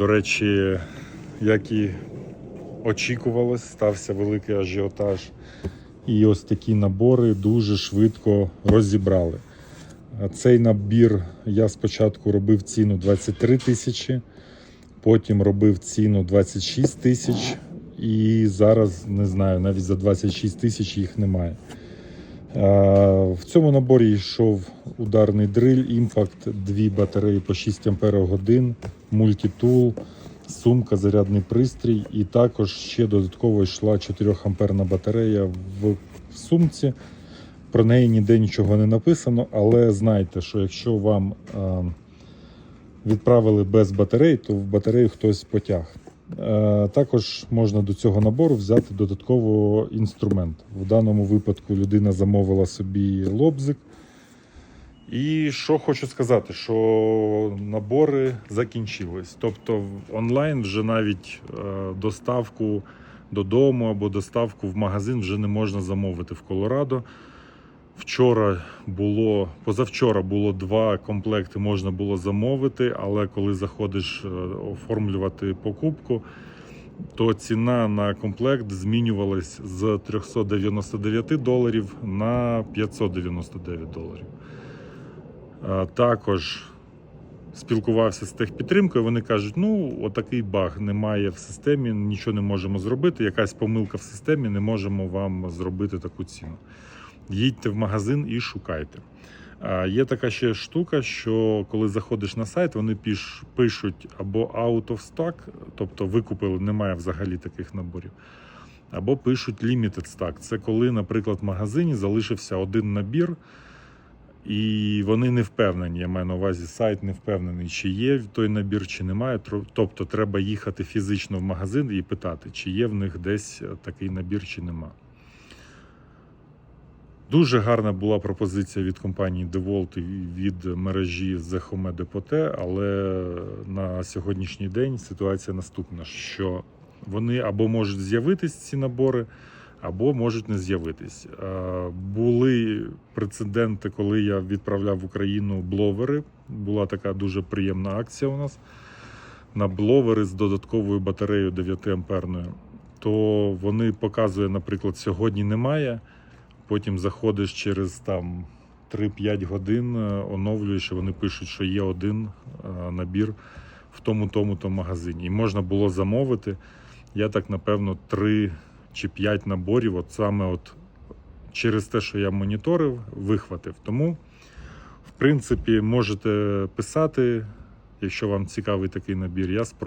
До речі, як і очікувалось, стався великий ажіотаж. І ось такі набори дуже швидко розібрали. Цей набір я спочатку робив ціну 23 тисячі, потім робив ціну 26 тисяч, і зараз не знаю, навіть за 26 тисяч їх немає. В цьому наборі йшов ударний дриль, імпакт, дві батареї по 6 Ах, мультитул, сумка, зарядний пристрій, і також ще додатково йшла 4 амперна батарея в сумці. Про неї ніде нічого не написано, але знайте, що якщо вам е, відправили без батарей, то в батарею хтось потяг. Е, Також можна до цього набору взяти додатково інструмент. В даному випадку людина замовила собі лобзик. І що хочу сказати, що набори закінчились. Тобто онлайн вже навіть е, доставку додому або доставку в магазин вже не можна замовити в Колорадо. Вчора було, позавчора було два комплекти, можна було замовити, але коли заходиш е, оформлювати покупку, то ціна на комплект змінювалась з 399 доларів на 599 доларів. Також спілкувався з техпідтримкою. Вони кажуть, ну отакий баг немає в системі, нічого не можемо зробити. Якась помилка в системі, не можемо вам зробити таку ціну. Їдьте в магазин і шукайте. Є така ще штука, що коли заходиш на сайт, вони піш, пишуть або out of stock, тобто викупили, немає взагалі таких наборів, або пишуть limited stock. Це коли, наприклад, в магазині залишився один набір, і вони не впевнені. Я маю на увазі сайт не впевнений, чи є той набір, чи немає. Тобто треба їхати фізично в магазин і питати, чи є в них десь такий набір, чи нема. Дуже гарна була пропозиція від компанії DeWalt і від мережі The Home Depot, але на сьогоднішній день ситуація наступна: що вони або можуть з'явитись ці набори, або можуть не з'явитись. Е, Були прецеденти, коли я відправляв в Україну бловери. Була така дуже приємна акція у нас на бловери з додатковою батареєю 9 амперною. То вони показує, наприклад, сьогодні немає. Потім заходиш через там 3-5 годин, е, оновлюєш, і вони пишуть, що є один е, набір в тому тому то магазині. І можна було замовити. Я так, напевно, 3 чи 5 наборів, от саме от через те, що я моніторив, вихватив. Тому, в принципі, можете писати, якщо вам цікавий такий набір. Я спробую.